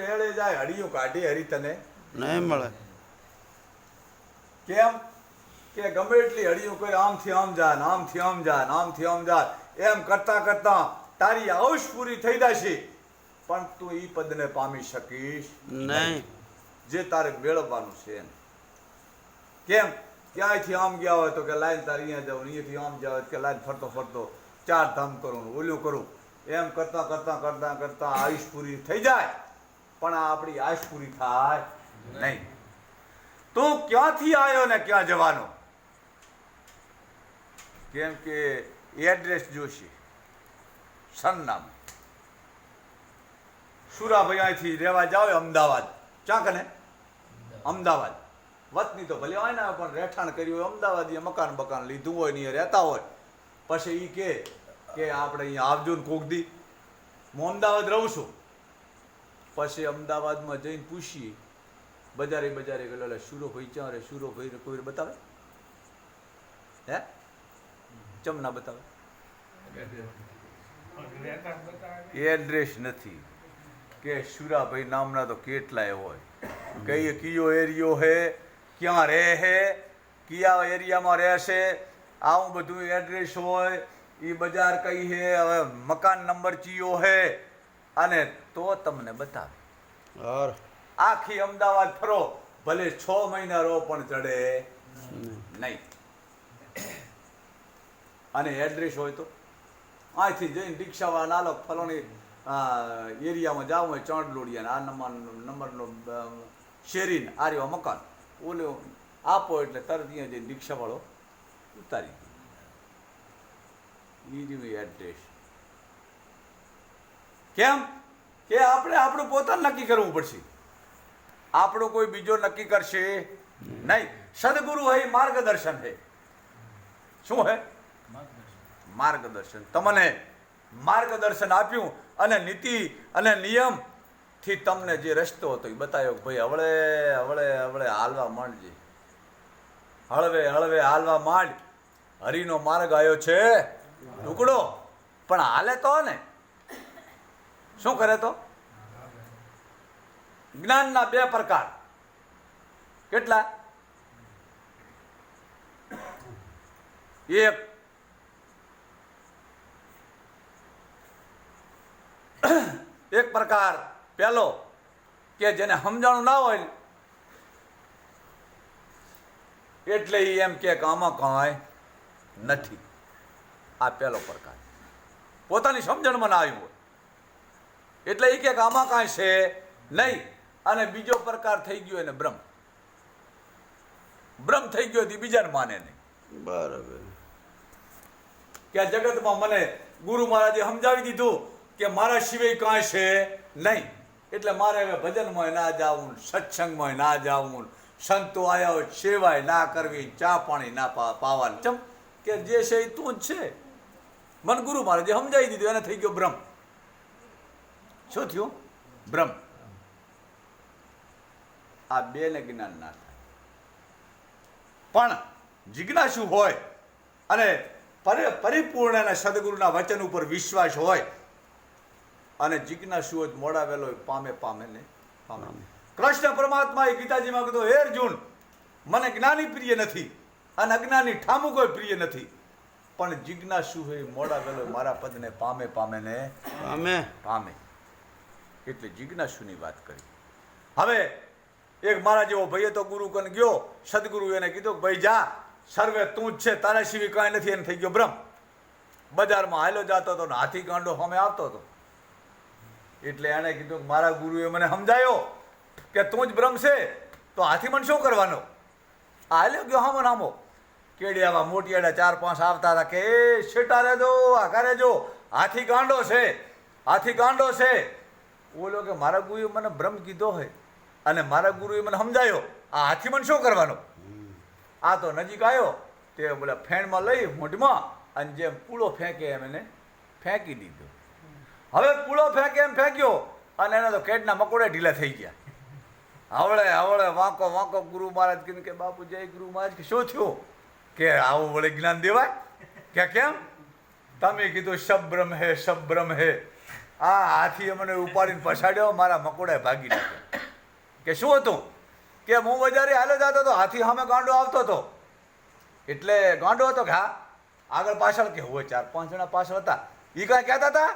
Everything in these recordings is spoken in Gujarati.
હેળે જાય હડિયું કાઢી હરી તને. નહીં મળે. કેમ? કે ગમે એટલી હડિયું કરી આમથી આમ જા આમથી આમ જા આમથી આમ જા. એમ કરતા કરતા તારી આયુષ પૂરી થઈ જશે. પણ તું ઈ પદને પામી શકીશ નહીં. જે તારે મેળવવાનું છે એમ. કેમ? ક્યાંયથી આમ ગયા હોય તો કે લાઈન તારે અહીંયા જાઉં અહીંયાથી આમ જાવ કે લાઈન ફરતો ફરતો ચાર ધામ કરું ઓલું કરું. એમ કરતા કરતા કરતા કરતા આયુષ પૂરી થઈ જાય. પણ આ આપણી આયુષ પૂરી થાય નહીં. તું ક્યાંથી આવ્યો ને ક્યાં જવાનો? કેમ કે એડ્રેસ જોશે. સરનામ. સુરાભાઈ અહીંથી રહેવા જાવ અમદાવાદ. ચાંક ને અમદાવાદ. વતની તો ભલે હોય ને, પણ રહેઠાણ કર્યું હોય અમદાવાદ મકાન બકાન લીધું હોય ને રહેતા હોય. પછી એ કે આપણે અહીંયા આવજો ને કોક દી. હું અમદાવાદ રહું છું. પછી અમદાવાદમાં જઈને પૂછીએ. બજારે બજારે ગયેલો એટલે શુરો હોય ક્યાં રે શુરો હોય કોઈ બતાવે? હે? ચમ ના બતાવે. એડ્રેસ નથી. કે શુરાભાઈ નામના તો કેટલાય હોય. કઈ કયો એરિયો હે, ક્યાં રહે હે, કયા એરિયામાં રહેશે આવું બધું એડ્રેસ હોય એ બજાર કઈ હે, હવે મકાન નંબર ચિયો હે? અને તો તમને બતાવે. આખી અમદાવાદ ફરો ભલે છ મહિના રો પણ ચડે નહીં. અને એડ્રેસ હોય તો? અહીંથી જઈને રિક્ષાવાળા નાલો ફલોની એરિયામાં જાવ હોય ચણલોડિયા આ નંબર નંબરનો શેરીન આ રહ્યો મકાન. ઓલો આપો એટલે તરત અહીંયા જઈને રિક્ષાવાળો ઉતારી દીધો એડ્રેસ કેમ? કે આપણે આપણું પોતાનું નક્કી કરવું પડશે. આપણું કોઈ બીજો નક્કી કરશે નહીં. સદગુરુ હે માર્ગદર્શન હે. શું હે? માર્ગદર્શન. તમને માર્ગદર્શન આપ્યું અને નીતિ અને નિયમથી તમને જે રસ્તો હતો એ બતાવ્યો ભાઈ હવળે હવળે હવળે હાલવા માંડજે. હળવે હળવે, હાલવા માંડ. હરિનો માર્ગ આવ્યો છે. ટુકડો પણ હાલે તો ને. શું કરે તો? જ્ઞાનના બે પ્રકાર. કેટલા? એક. એક પ્રકાર પહેલો, કે જેને સમજાણું ના હોય, એટલે એ એમ કે આમાં કાંઈ નથી. આ પહેલો પ્રકાર. પોતાની સમજણમાં ના આવ્યું હોય. એટલે એ કે આમાં કાંઈ છે નહીં. અને બીજો પ્રકાર થઈ ગયો એને બ્રહ્મ. બ્રહ્મ થઈ ગયો હતી બીજાને માને નહીં. બરાબર. કે આ જગતમાં મને ગુરુ મહારાજે સમજાવી દીધું કે મારા સિવાય કાંઈ છે નહીં. એટલે મારે હવે ભજનમાં ના જાવું સત્સંગમાં ના જાવું સંતો આવ્યા હોય સેવાય ના કરવી ચા પાણી ના પાવાનું. ચમ કે જે છે એ તું જ છે. મને ગુરુ મહારાજે સમજાવી દીધું એને થઈ ગયો બ્રહ્મ. શું થયું? બ્રહ્મ. આ બે ને જ્ઞાન ના થાય. પણ જિજ્ઞાસુ હોય અને પરી- પરિપૂર્ણ અને સદગુરુના વચન ઉપર વિશ્વાસ હોય અને જિજ્ઞાસુ હોય મોડાવેલો મોડા વેલો પામે પામે ને પામે કૃષ્ણ પરમાત્મા એ ગીતાજીમાં કીધું હે અર્જુન મને જ્ઞાની પ્રિય નથી અને અજ્ઞાની ઠામુ કોઈ પ્રિય નથી પણ જિજ્ઞાસુ હોય મોડા વેલો મારા પદને પામે પામે ને પામે. પામે. એટલે જિજ્ઞાસુની વાત કરી. હવે એક મારા જેવો ભાઈએ તો ગુરુ કન ગયો, સદગુરુ એને કીધું, ભાઈ જા, સર્વે તું જ છે, તારા સિવાય કાંઈ નથી. એને થઈ ગયો ભ્રમ. બજારમાં હાલો જતો હતો ને હાથી ગાંડો સામે આવતો હતો એટલે એણે કીધું કે મારા ગુરુએ મને સમજાયો કે તું જ ભ્રમ છે, તો હાથી મને શું કરવાનો? હાલ્યો ગયો હામો નામો કેડિયામાં મોટિયાડા ચાર પાંચ આવતા હતા કે, એ શેટા રેજો આખા રેજો હાથી ગાંડો છે, હાથી ગાંડો છે. બોલો કે, મારા ગુરુએ મને ભ્રમ કીધો હોય. અને મારા ગુરુએ મને સમજાયો, આ હાથી મને શું કરવાનો? આ તો નજીક આવ્યો, તે બોલા ફેણમાં લઈ મોઢમાં અને જેમ પૂળો ફેંકે એમ એને ફેંકી દીધો. હવે પૂળો ફેંકે એમ ફેંક્યો અને એના તો કેટના મકોડા ઢીલા થઈ ગયા. આવડે આવડે, વાંકો વાંકો, ગુરુ મહારાજ કીધું કે, બાપુ, જય ગુરુ મહારાજ. કે શું થયું? કે આવું વળે જ્ઞાન દેવાય? કે કેમ? તમે કીધું સબ બ્રહ્મ હે, શબ્રમ હે. આ હાથી મને ઉપાડીને પછાડ્યો મારા મકોડાએ ભાગી નાખ્યો. કે શું હતું? કે હું બજારે હાલે જતો હતો હાથી સામે ગાંડો આવતો હતો એટલે ગાંડો હતો કે હા, આગળ પાછળ કે હોય ચાર પાંચ જણા પાછળ હતા. એ કાંઈ કહેતા હતા?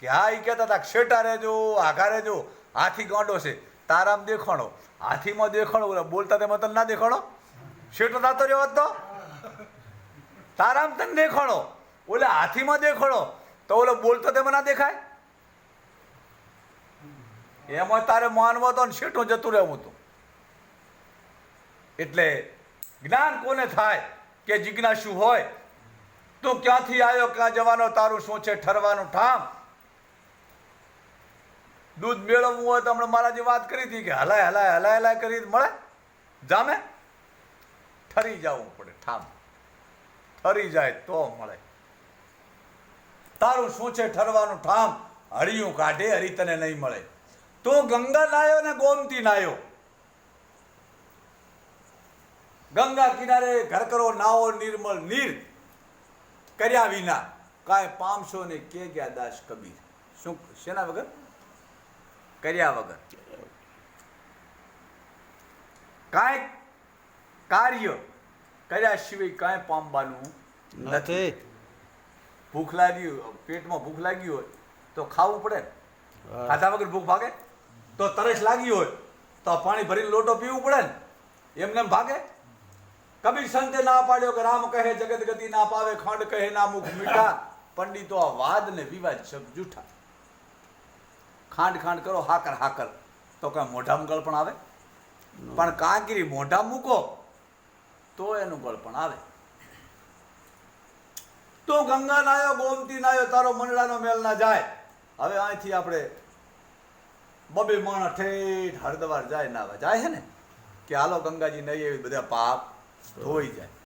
કે હા એ કહેતા હતા શેટા રહેજો, આઘા રહેજો, હાથી ગાંડો છે. તારામ દેખાણો. હાથીમાં દેખાણો બોલતા તેમાં તને ના દેખાણો? શેટો થતો રહ્યો તો? તારામ તને દેખાણો. ઓલે હાથીમાં દેખાણો. તો ઓલો બોલતો તેમાં ના દેખાય? એમાં તારે માનવો તો ને જતું રહેવું હતું એટલે જ્ઞાન કોને થાય કે જિજ્ઞાસુ હોય, તું ક્યાંથી આવ્યો ક્યાં જવાનો, તારું શું છે, ઠરવાનું ઠામ. દૂધ મેળવવું હોય તો હમણાં મારા જે વાત કરી હતી કે હલાય હલાય હલાય હલાય કરી મળે. જામે? ઠરી જવું પડે ઠામ. ઠરી જાય તો મળે. તારું શું છે, ઠરવાનું ઠામ? હળિયું કાઢે હરી તને નહીં મળે. તું ગંગા નાયો ને ગોમતી નાયો. ગંગા કિનારે ઘર કરો નાવો નિર્મળ નીર. કર્યા વિના કાંઈ પામશો ને કે ગયા દાસ કબીર. શું શેના વગર? કર્યા વગર. કાંઈ કાર્ય કર્યા સિવાય કાંઈ પામવાનું નથી. ભૂખ લાગી પેટમાં ભૂખ લાગી હોય તો ખાવું પડે. ખાધા વગર ભૂખ ભાગે? તો તરસ લાગી હોય તો પાણી ભરીને લોટો પીવું પડે ને? એમને એમ ભાગે? કબીર સંતે ના પાડ્યો કે રામ કહે જગત ગતિ ના પાવે ખંડ કહે ના મુખ મીઠા. પંડિતો આ વાદ ને વિવાદ શબ્દ જૂઠા. ખાંડ ખાંડ કરો હાકર હાકર. તો કઈ મોઢામાં ગળપણ આવે? પણ કાંકરી મોઢા મૂકો તો એનું ગળપણ આવે. તો ગંગા નાયો ગોમતી નાયો તારો મંડળાનો મેલ ના જાય. હવે અહીંથી આપણે બબે માણસ ઠેઠ હરદ્વાર જાય નાવા જાય હે ને? કે હાલો ગંગાજી નહીં એવી બધા પાપ ધોઈ જાય.